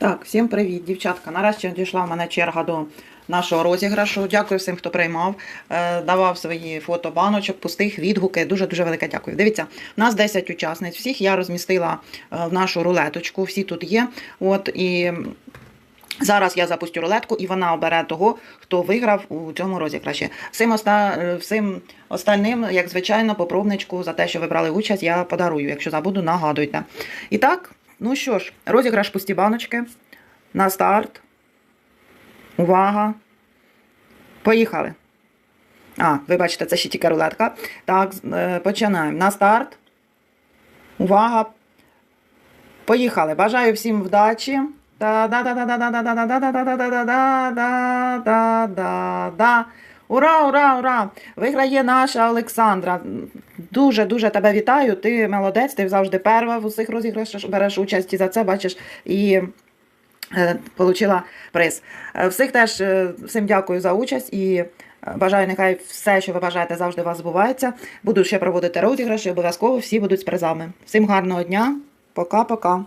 Так, всім привіт, дівчатка. Нарешті дійшла в мене черга до нашого розіграшу. Дякую всім, хто приймав, е, давав свої фото баночок, пустих відгуки. Дуже дуже велике дякую. Дивіться, у нас 10 учасниць. Всіх я розмістила е, в нашу рулеточку. Всі тут є. От і. Зараз я запустю рулетку, і вона обере того, хто виграв у цьому розіграші. Всім, оста... е, всім остальним, як звичайно, по пробничку за те, що ви брали участь, я подарую. Якщо забуду, нагадуйте. І так, ну що ж, розіграш пусті баночки. На старт. Увага. Поїхали. А, ви бачите, це ще тільки рулетка. Так, е, починаємо. На старт. Увага. Поїхали. Бажаю всім вдачі. Та-да-да-да-да-да-да-да-да-да-да-да-да. Ура, ура, ура! Виграє наша Олександра. Дуже дуже тебе вітаю. Ти молодець, ти завжди перша в усіх розіграшах береш участь і за це бачиш і е, приз. Е, Всіх теж е, всім дякую за участь і е, бажаю, нехай все, що ви бажаєте, завжди у вас збувається. Буду ще проводити розіграші, обов'язково всі будуть з призами. Всім гарного дня. Пока-пока.